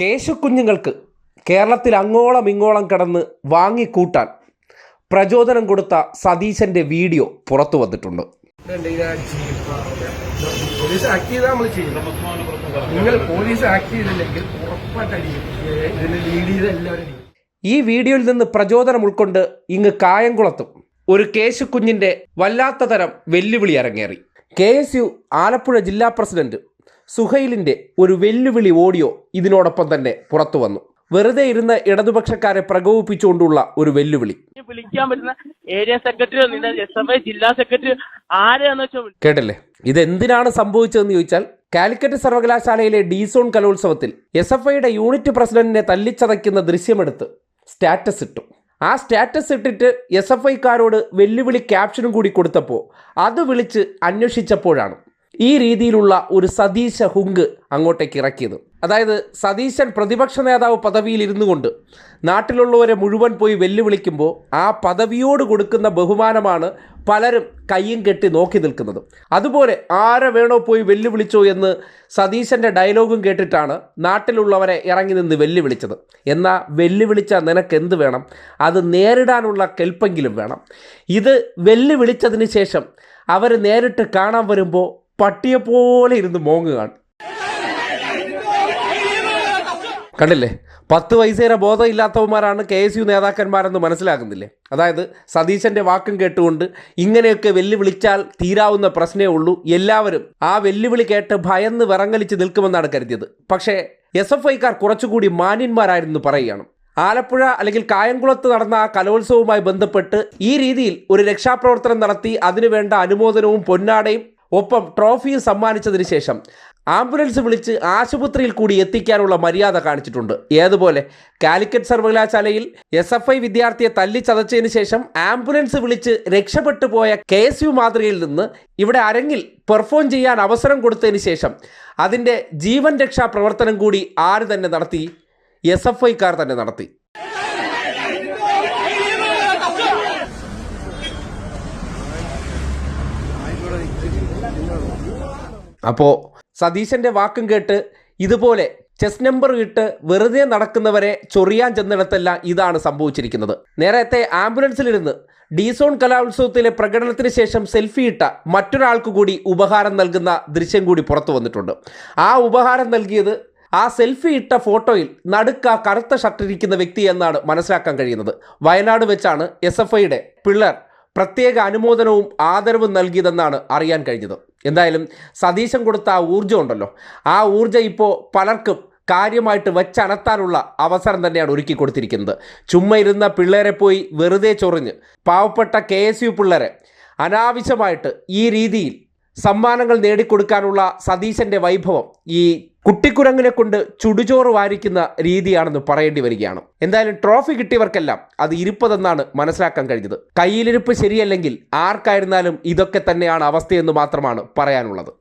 കേശുക്കുഞ്ഞുങ്ങൾക്ക് കേരളത്തിൽ അങ്ങോളം ഇങ്ങോളം കടന്ന് വാങ്ങിക്കൂട്ടാൻ പ്രചോദനം കൊടുത്ത സതീശന്റെ വീഡിയോ പുറത്തു വന്നിട്ടുണ്ട്. പോലീസ് ആക്ട് ചെയ്താൽ നമ്മൾ ചെയ്യും. നിങ്ങൾ പോലീസ് ആക്ട് ചെയ്തില്ലെങ്കിൽ ഇതിന് ലീഡ് ചെയ്ത എല്ലാവരും ഈ വീഡിയോയിൽ നിന്ന് പ്രചോദനം ഉൾക്കൊണ്ട് ഇങ്ങ് കായംകുളത്തും ഒരു കേശുക്കുഞ്ഞിന്റെ വല്ലാത്ത തരം വെല്ലുവിളി അരങ്ങേറി. കെ എസ് യു ആലപ്പുഴ ജില്ലാ പ്രസിഡന്റ് സുഹൈലിന്റെ ഒരു വെല്ലുവിളി ഓഡിയോ ഇതിനോടൊപ്പം തന്നെ പുറത്തു വന്നു. വെറുതെ ഇരുന്ന് ഇടതുപക്ഷക്കാരെ പ്രകോപിപ്പിച്ചുകൊണ്ടുള്ള ഒരു വെല്ലുവിളി. വിളിക്കാൻ പറ്റുന്ന ഏരിയ സെക്രട്ടറി നിന്റെ എസ് എഫ് ഐ ജില്ലാ സെക്രട്ടറി ആരെയാന്ന് വെച്ചാൽ കേട്ടല്ലേ? ഇത് എന്തിനാണ് സംഭവിച്ചതെന്ന് ചോദിച്ചാൽ കാലിക്കറ്റ് സർവകലാശാലയിലെ ഡീസോൺ കലോത്സവത്തിൽ എസ് എഫ് ഐയുടെ യൂണിറ്റ് പ്രസിഡന്റിനെ തല്ലിച്ചതയ്ക്കുന്ന ദൃശ്യമെടുത്ത് സ്റ്റാറ്റസ് ഇട്ടു. ആ സ്റ്റാറ്റസ് ഇട്ടിട്ട് എസ് എഫ് ഐക്കാരോട് വെല്ലുവിളി ക്യാപ്ഷനും കൂടി കൊടുത്തപ്പോൾ അത് വിളിച്ച് അന്വേഷിച്ചപ്പോഴാണ്. ഈ രീതിയിലുള്ള ഒരു സതീശ ഹുങ്ക് അങ്ങോട്ടേക്ക് ഇറക്കിയത്. അതായത് സതീശൻ പ്രതിപക്ഷ നേതാവ് പദവിയിൽ ഇരുന്നു കൊണ്ട് നാട്ടിലുള്ളവരെ മുഴുവൻ പോയി വെല്ലുവിളിക്കുമ്പോൾ ആ പദവിയോട് കൊടുക്കുന്ന ബഹുമാനമാണ് പലരും കയ്യും കെട്ടി നോക്കി നിൽക്കുന്നത്. അതുപോലെ ആരെ വേണോ പോയി വെല്ലുവിളിച്ചോ എന്ന് സതീശന്റെ ഡയലോഗും കേട്ടിട്ടാണ് നാട്ടിലുള്ളവരെ ഇറങ്ങി നിന്ന് വെല്ലുവിളിച്ചത്. എന്നാൽ വെല്ലുവിളിച്ച നിനക്ക് എന്ത് വേണം? അത് നേരിടാനുള്ള കെൽപ്പെങ്കിലും വേണം. ഇത് വെല്ലുവിളിച്ചതിന് ശേഷം അവർ നേരിട്ട് കാണാൻ വരുമ്പോൾ പട്ടിയെപ്പോലെ ഇരുന്ന് മോങ്ങുകയാണ്. കണ്ടില്ലേ? പത്ത് വയസ്സേരെ ബോധമില്ലാത്തവന്മാരാണ് കെ എസ് യു നേതാക്കന്മാരെന്ന് മനസ്സിലാക്കുന്നില്ലേ അതായത് സതീശന്റെ വാക്കും കേട്ടുകൊണ്ട് ഇങ്ങനെയൊക്കെ വെല്ലുവിളിച്ചാൽ തീരാവുന്ന പ്രശ്നമേ ഉള്ളൂ. എല്ലാവരും ആ വെല്ലുവിളി കേട്ട് ഭയന്ന് വിറങ്ങലിച്ച് നിൽക്കുമെന്നാണ് കരുതിയത്. പക്ഷേ എസ് എഫ് ഐക്കാർ കുറച്ചുകൂടി മാന്യന്മാരായിരുന്നു പറയുകയാണ്. ആലപ്പുഴ അല്ലെങ്കിൽ കായംകുളത്ത് നടന്ന ആ കലോത്സവവുമായി ബന്ധപ്പെട്ട് ഈ രീതിയിൽ ഒരു രക്ഷാപ്രവർത്തനം നടത്തി അതിനുവേണ്ട അനുമോദനവും പൊന്നാടയും ഒപ്പം ട്രോഫിയും സമ്മാനിച്ചതിന് ശേഷം ആംബുലൻസ് വിളിച്ച് ആശുപത്രിയിൽ കൂടി എത്തിക്കാനുള്ള മര്യാദ കാണിച്ചിട്ടുണ്ട്. ഏതുപോലെ? കാലിക്കറ്റ് സർവകലാശാലയിൽ എസ് എഫ് ഐ വിദ്യാർത്ഥിയെ തല്ലിച്ചതച്ചതിന് ശേഷം ആംബുലൻസ് വിളിച്ച് രക്ഷപ്പെട്ടു പോയ കെ എസ് യു മാതൃകയിൽ നിന്ന് ഇവിടെ അരങ്ങിൽ പെർഫോം ചെയ്യാൻ അവസരം കൊടുത്തതിന് ശേഷം അതിന്റെ ജീവൻ രക്ഷാ പ്രവർത്തനം കൂടി ആര് തന്നെ നടത്തി? എസ് എഫ് ഐക്കാർ തന്നെ നടത്തി. അപ്പോൾ സതീശന്റെ വാക്കും കേട്ട് ഇതുപോലെ ചെസ് നമ്പർ ഇട്ട് വെറുതെ നടക്കുന്നവരെ ചൊറിയാൻ ചെന്നിടത്തെല്ലാം ഇതാണ് സംഭവിച്ചിരിക്കുന്നത്. നേരത്തെ ആംബുലൻസിലിരുന്ന് ഡീസോൺ കലോത്സവത്തിലെ പ്രകടനത്തിന് ശേഷം സെൽഫി ഇട്ട മറ്റൊരാൾക്ക് കൂടി ഉപഹാരം നൽകുന്ന ദൃശ്യം കൂടി പുറത്തു വന്നിട്ടുണ്ട്. ആ ഉപഹാരം നൽകിയത് ആ സെൽഫി ഇട്ട ഫോട്ടോയിൽ നടുക്ക കറുത്ത ഷർട്ടിരിക്കുന്ന വ്യക്തി എന്നാണ് മനസ്സിലാക്കാൻ കഴിയുന്നത്. വയനാട് വെച്ചാണ് എസ് എഫ് ഐയുടെ പിള്ളർ പ്രത്യേക അനുമോദനവും ആദരവും നൽകിയതെന്നാണ് അറിയാൻ കഴിഞ്ഞത്. എന്തായാലും സതീശൻ കൊടുത്ത ആ ഊർജം ഉണ്ടല്ലോ. ആ ഊർജം ഇപ്പോൾ പലർക്കും കാര്യമായിട്ട് വെച്ചണത്താനുള്ള അവസരം തന്നെയാണ് ഒരുക്കി കൊടുത്തിരിക്കുന്നത്. ചുമ്മാ ഇരുന്ന പിള്ളേരെ പോയി വെറുതെ ചൊറിഞ്ഞ്. പാവപ്പെട്ട കെ എസ് യു പിള്ളേരെ അനാവശ്യമായിട്ട് ഈ രീതിയിൽ സമ്മാനങ്ങൾ നേടിക്കൊടുക്കാനുള്ള സതീശന്റെ വൈഭവം ഈ കുട്ടിക്കുരങ്ങിനെ കൊണ്ട് ചുടുചോറ് വാരിക്കുന്ന രീതിയാണെന്ന് പറയേണ്ടി വരികയാണ്. എന്തായാലും ട്രോഫി കിട്ടിയവർക്കെല്ലാം അത് ഇരുപ്പതെന്നാണ് മനസ്സിലാക്കാൻ കഴിഞ്ഞത്. കയ്യിലിരിപ്പ് ശരിയല്ലെങ്കിൽ ആർക്കായിരുന്നാലും ഇതൊക്കെ തന്നെയാണ് അവസ്ഥയെന്ന് മാത്രമാണ് പറയാനുള്ളത്.